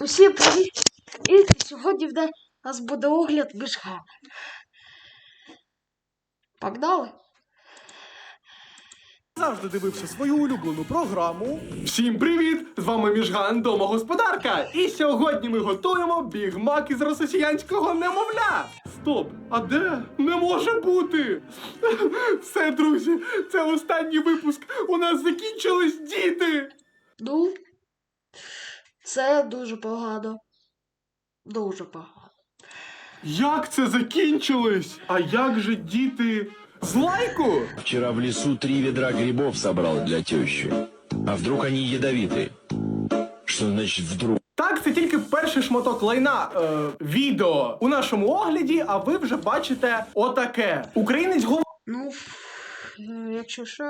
Усім привіт! І сьогодні в нас буде огляд мішка. Погнали? Завжди дивився свою улюблену програму. Всім привіт! З вами Міжган Домогосподарка. І сьогодні ми готуємо бігмак із росіянського немовля. Стоп! А де? Не може бути! Все, друзі, це останній випуск. У нас закінчились діти. Ну, це дуже погано. Дуже погано. Як це закінчилось? А як же діти з лайку? Вчера в лесу три ведра грибов собрал для тещи. А вдруг они ядовиты? Что значит вдруг? Так, це тільки перший шматок лайна е, відео у нашому огляді, а ви вже бачите отаке. Українець Ну, е, якщо що,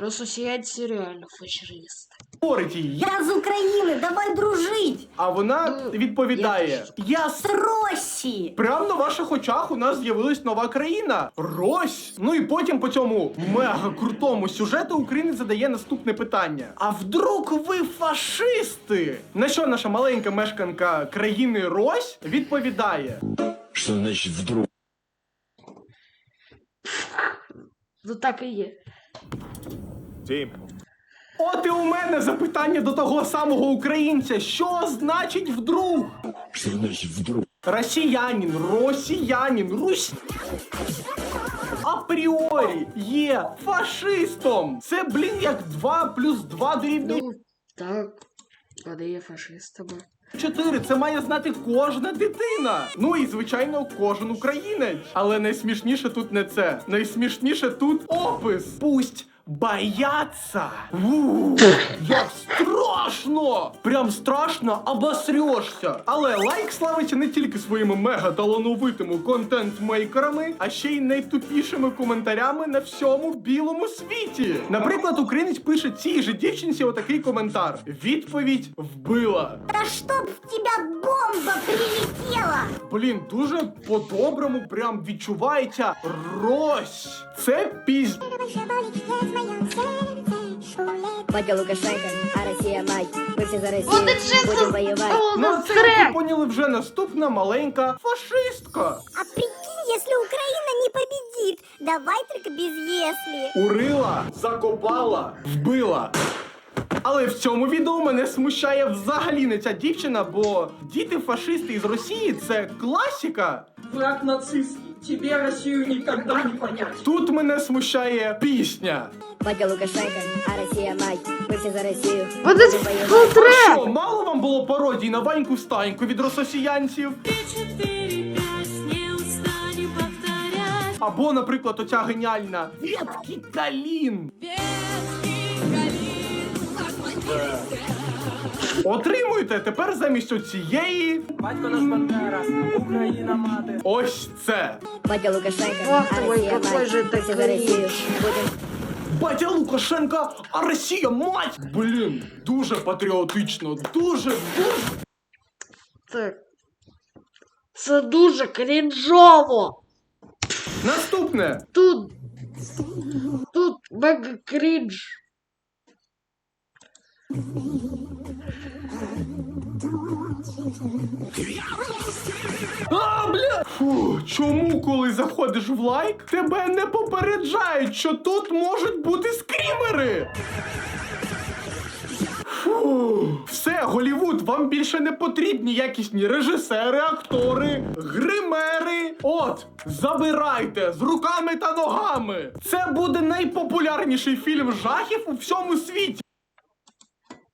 росіянці реально фашисти. говорить їй, Я з України, давай дружить! а вона Ну, відповідає: Я с... З Росії! Прямо на ваших очах у нас з'явилась нова країна Рось. Ну і потім по цьому мега крутому сюжету українець задає наступне питання: А вдруг ви фашисти? На що наша маленька мешканка країни Рось відповідає? Что значит вдруг? Ну так і є. Тім. От і у мене запитання до того самого українця. Що значить вдруг? Что значит вдруг? Росіянин, росіянин, русь. Апріорі є фашистом. Це, блін, як 2 плюс 2 дорівнює Ну, так, вони є фашистами. 4. Це має знати кожна дитина. Ну і звичайно, кожен українець. Але найсмішніше тут не це. Найсмішніше тут опис. Пусть бояться. У, Як страшно! Прям страшно обосрешся. Але лайк славиться не тільки своїми мега талановитими контент-мейкерами, а ще й найтупішими коментарями на всьому білому світі. Наприклад, українець пише цій же дівчинці отакий коментар: відповідь вбила. Та чтоб в тебя бомба прилетела! Блін, дуже по-доброму прям відчувається рось. Це пізь. Батя Лукашенко, а Россия мать. Мы все за Россию Вот это чисто будем воевать. О, Ну, ну, це, як ви поняли, вже наступна маленька фашистка. А прикинь, если Украина не победит! Давай только без если! Урила, закопала, вбила. Але в цьому відео мене смущає взагалі не ця дівчина, бо діти фашисти із Росії це класіка. Враг нацистский. Тебе Россию никогда не понять. Тут мене смущає пісня. Батя Лукашенко, а Россия мать. Мы все за Россию Вот это трек! Що, мало вам було пародій на Ваньку Станьку від росіянців? Або, наприклад, оця геніальна Ветки Калін. Отримуєте тепер замість оцієї Батько наш Бандера, Україна мати. ось це. Батя Лукашенко, Ох а ты мой, Россия какой мать. же Мы ты все за Россию кринж. будем Батя Лукашенка, а Росія мать! Блін, дуже патріотично, дуже, дуже. Так. Це дуже крінжово! Наступне. Тут. Тут мега крінж. А, бля! Фу, чому, коли заходиш в лайк, тебе не попереджають, що тут можуть бути скрімери? Фу, все, Голівуд, вам більше не потрібні якісні режисери, актори, гримери. От, забирайте з руками та ногами. Це буде найпопулярніший фільм жахів у всьому світі.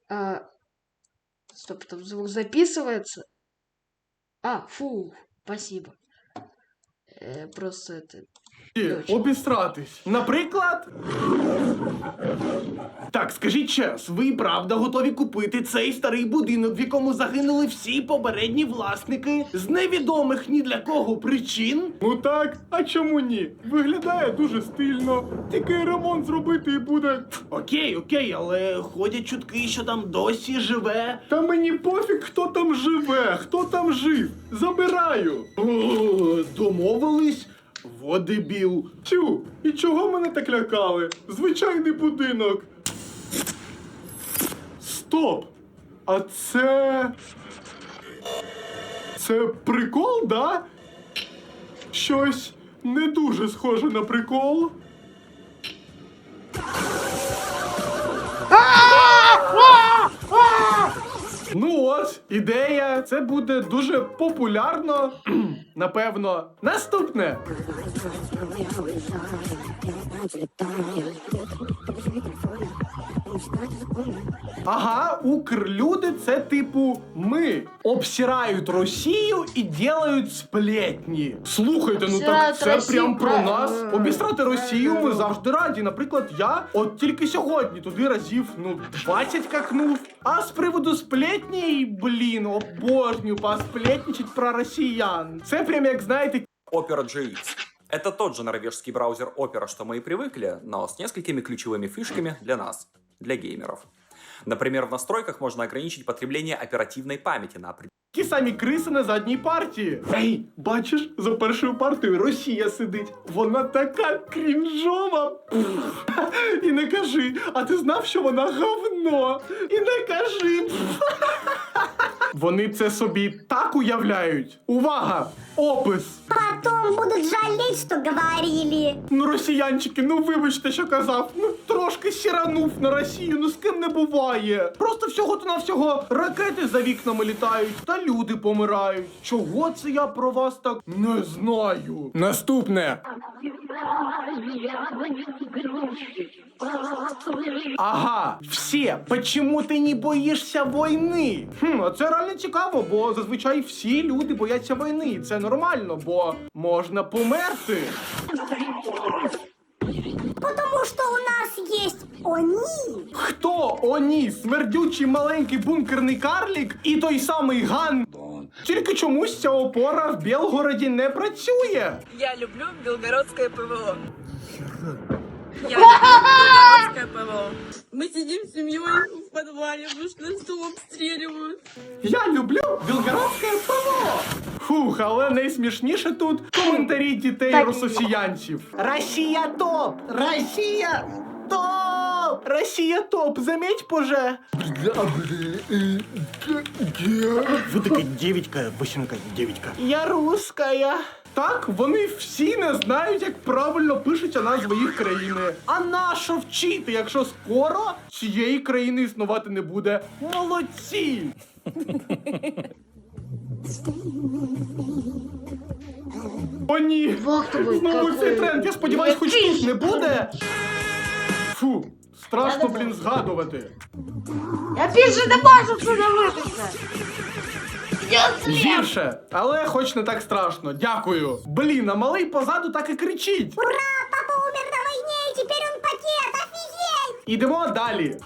А, стоп, там звук записывается? А, фу, спасибо. Э, просто это... Обістратись. Наприклад. Так, скажіть чесно, ви правда готові купити цей старий будинок, в якому загинули всі попередні власники з невідомих ні для кого причин? Ну так, а чому ні? Виглядає дуже стильно. Тільки ремонт зробити і буде. Окей, окей, але ходять чутки, що там досі живе. Та мені пофіг, хто там живе, хто там жив. Забираю. О, домовились. Во дебіл. Тю, і чого мене так лякали? Звичайний будинок. Стоп! А це. Це прикол, да? Щось не дуже схоже на прикол. Ну от, ідея. Це буде дуже популярно. Напевно. Наступне. Ага, укрлюди це типу ми обсирають Росію і ділають сплетні. Слухайте, ну так Обсирають це Росію, прям про правильно. нас. Обісрати Росію ми завжди раді. Наприклад, я от тільки сьогодні туди разів ну 20 какнув. А з приводу сплетні, блін, обожнюю посплетничать про росіян. Це прям як знаєте, Opera GX. Это тот же норвежский браузер Opera, что мы и привыкли, но с несколькими ключевыми фишками для нас, для геймеров. Например, в настройках можно ограничить потребление оперативной памяти на определенный Ті самі криси на задній партії. Ей, бачиш, за першою партою Росія сидить. Вона така крінжова. І не кажи, а ти знав, що вона говно. І не кажи. Пф. Вони це собі так уявляють. Увага! Опис! Потом будут жалеть, что говорили. Ну, росіянчики, ну вибачте, що казав. Ну трошки сіранув на Росію, ну з ким не буває. Просто всього то навсього ракети за вікнами літають, та люди помирають. Чого це я про вас так не знаю? Наступне. Ага, всі, почему ти не боїшся війни? Хм, а це реально цікаво, бо зазвичай всі люди бояться війни. І це нормально, бо можна померти. Потому что у нас есть они. Хто оні, смердючий маленький бункерний карлік і той самий Ган? Тільки чомусь ця опора в Білгороді не працює. Я люблю белгородское ПВО. Я люблю белгородское ПВО. Мы сидим с семьей в подвале, потому что нас там обстреливают. Я люблю білгородське ПВО. Фух, але найсмішніше тут коментарі дітей росіянців. Росія топ! Росія Росія топ! Заметь, поже! Вы такая девочка, восемка девочка. Я русская. Так, вони всі не знають, як правильно пишуться назви їх країни. А нащо вчити, якщо скоро цієї країни існувати не буде? Молодці! О, ні! Вахтовий Знову цей какой. тренд. Я сподіваюсь, хоч тут не буде. Фу, страшно, блін, згадувати. Я більше не можу це дивитися. Я Гірше, але хоч не так страшно. Дякую. Блін, а малий позаду так і кричить. Ура, папа умер на войне, и теперь он пакет, офигеть! Ідемо далі.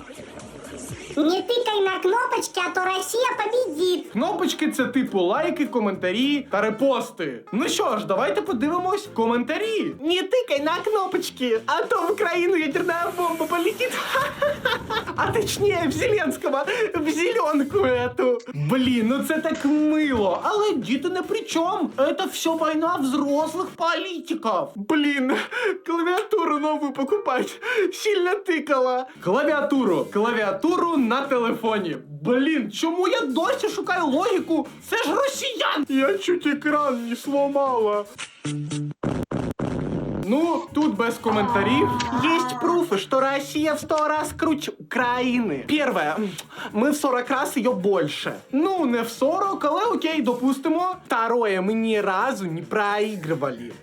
Не тыкай на кнопочки, а то Россия победит. Кнопочки це типу лайки, коментарі та репости. Ну що ж, давайте подивимось коментарі. Не тикай на кнопочки, а то в Україну ядерна бомба полетит. А точніше, в Зеленського, в зеленку эту. Блін, ну це так мило. Але діти не при чому. Это все война взрослых политиков. Блін, клавіатуру нову покупать. Сильно тикала. Клавіатуру. Клавіатуру на телефоні. Блін, чому я досі шукаю логіку? Це ж росіян! Я чуть екран не сломала. Ну, тут без комментариев. Есть пруфы, что Россия в сто раз круче Украины. Первое. Мы в 40 раз ее больше. Ну, не в 40, але окей, допустимо. Второе. Мы ни разу не проигрывали.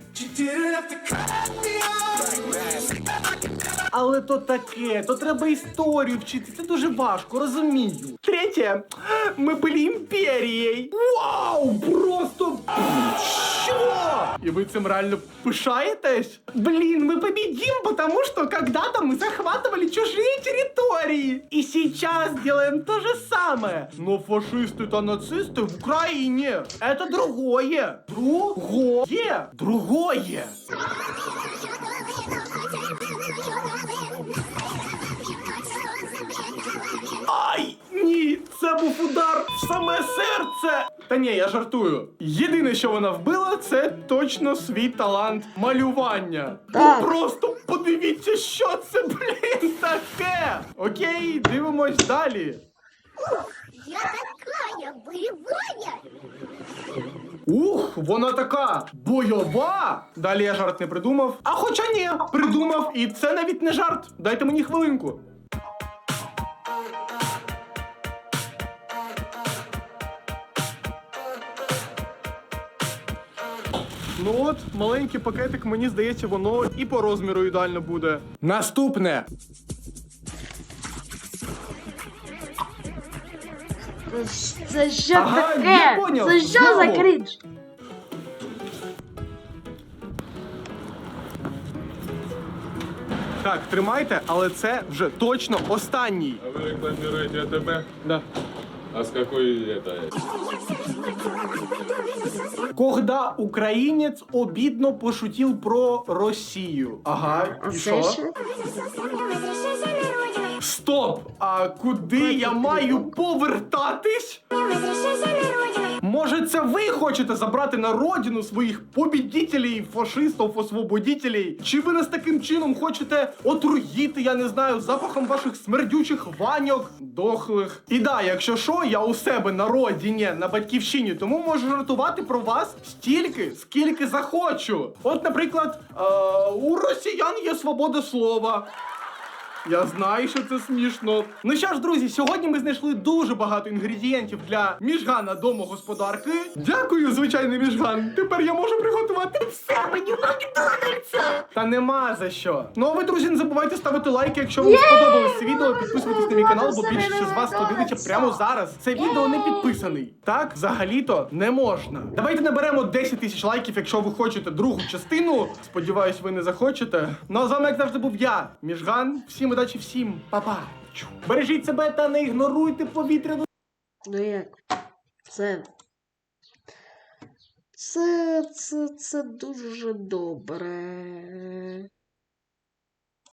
Але то таке, то треба історію вчити. Це дуже важко, розумію. Третє, ми були імперією. Вау! Просто що? І ви цим реально пишаєтесь? Блін, ми победим, потому что когда-то мы захватывали чужие территории. И сейчас делаем то же самое. Но фашисты та нацисты в Украине. Это другое. Другое. Другое. Був удар в саме серце. Та ні, я жартую. Єдине, що вона вбила, це точно свій талант малювання. Так. Ну просто подивіться, що це, блін, таке. Окей, дивимось далі. Я такая боевая. Ух, вона така бойова. Далі я жарт не придумав. А хоча ні, придумав, і це навіть не жарт. Дайте мені хвилинку. Ну от, маленький пакетик, мені здається, воно і по розміру ідеально буде. Наступне. Це, що Ага, таке? я поняв, Це що за знову. крінж? Так, тримайте, але це вже точно останній. А вы рекламируете АТБ? Да. А с какой это? Когда українець обідно пошутів про Росію. Ага, і що? Стоп! А куди я маю повертатись? Це ви хочете забрати на родину своїх побідітелів, фашистів, освободітелів? Чи ви нас таким чином хочете отруїти, я не знаю, запахом ваших смердючих ваньок, дохлих? І да, якщо що, я у себе на родині, на батьківщині, тому можу жартувати про вас стільки, скільки захочу. От, наприклад, е- у росіян є свобода слова. Я знаю, що це смішно. Ну що ж, друзі, сьогодні ми знайшли дуже багато інгредієнтів для міжгана домогосподарки. Дякую, звичайний міжган. Тепер я можу приготувати все мені Макдональдса. Та нема за що. Ну а ви, друзі, не забувайте ставити лайки, якщо вам сподобалось це відео. Підписуйтесь на мій канал, бо більшість з вас хто дивиться прямо зараз. Це відео не підписаний. Так, взагалі-то не можна. Давайте наберемо 10 тисяч лайків, якщо ви хочете другу частину. Сподіваюсь, ви не захочете. Ну а з вами, як завжди, був я, Міжган. Всім удачі, всім па-па. Бережіть себе та не ігноруйте повітряну. Ну як? Це. Це, це, це дуже добре.